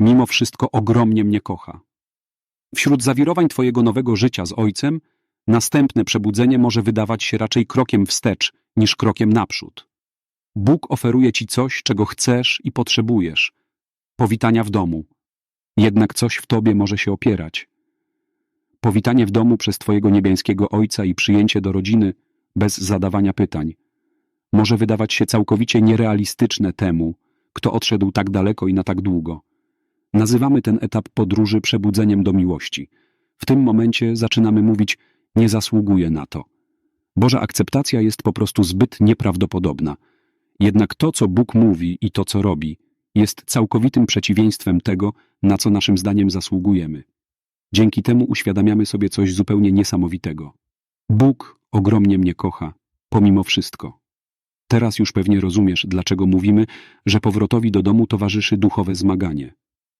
mimo wszystko ogromnie mnie kocha. Wśród zawirowań Twojego nowego życia z Ojcem, następne przebudzenie może wydawać się raczej krokiem wstecz niż krokiem naprzód. Bóg oferuje Ci coś, czego chcesz i potrzebujesz. Powitania w domu. Jednak coś w Tobie może się opierać. Powitanie w domu przez Twojego niebiańskiego Ojca i przyjęcie do rodziny bez zadawania pytań może wydawać się całkowicie nierealistyczne temu, kto odszedł tak daleko i na tak długo. Nazywamy ten etap podróży przebudzeniem do miłości. W tym momencie zaczynamy mówić: Nie zasługuję na to. Boża akceptacja jest po prostu zbyt nieprawdopodobna. Jednak to, co Bóg mówi i to, co robi, jest całkowitym przeciwieństwem tego, na co naszym zdaniem zasługujemy. Dzięki temu uświadamiamy sobie coś zupełnie niesamowitego. Bóg ogromnie mnie kocha, pomimo wszystko. Teraz już pewnie rozumiesz, dlaczego mówimy, że powrotowi do domu towarzyszy duchowe zmaganie.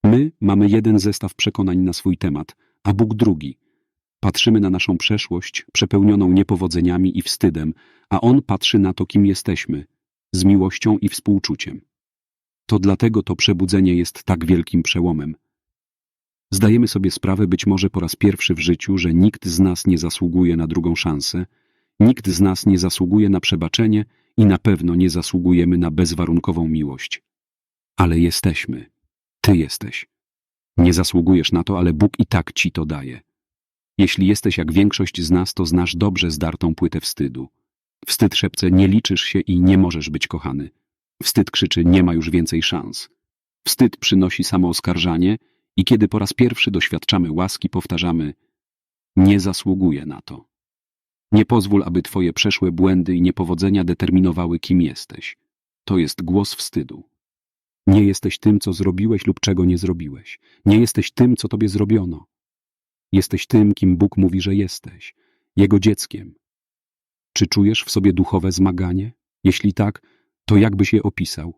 My mamy jeden zestaw przekonań na swój temat, a Bóg drugi. Patrzymy na naszą przeszłość, przepełnioną niepowodzeniami i wstydem, a On patrzy na to, kim jesteśmy, z miłością i współczuciem. To dlatego to przebudzenie jest tak wielkim przełomem. Zdajemy sobie sprawę być może po raz pierwszy w życiu, że nikt z nas nie zasługuje na drugą szansę, nikt z nas nie zasługuje na przebaczenie i na pewno nie zasługujemy na bezwarunkową miłość. Ale jesteśmy. Ty jesteś. Nie zasługujesz na to, ale Bóg i tak ci to daje. Jeśli jesteś jak większość z nas, to znasz dobrze zdartą płytę wstydu. Wstyd szepce nie liczysz się i nie możesz być kochany. Wstyd krzyczy nie ma już więcej szans. Wstyd przynosi samooskarżanie i kiedy po raz pierwszy doświadczamy łaski, powtarzamy nie zasługuję na to. Nie pozwól, aby twoje przeszłe błędy i niepowodzenia determinowały, kim jesteś. To jest głos wstydu. Nie jesteś tym, co zrobiłeś lub czego nie zrobiłeś. Nie jesteś tym, co tobie zrobiono. Jesteś tym, kim Bóg mówi, że jesteś. Jego dzieckiem. Czy czujesz w sobie duchowe zmaganie? Jeśli tak, to jak byś je opisał?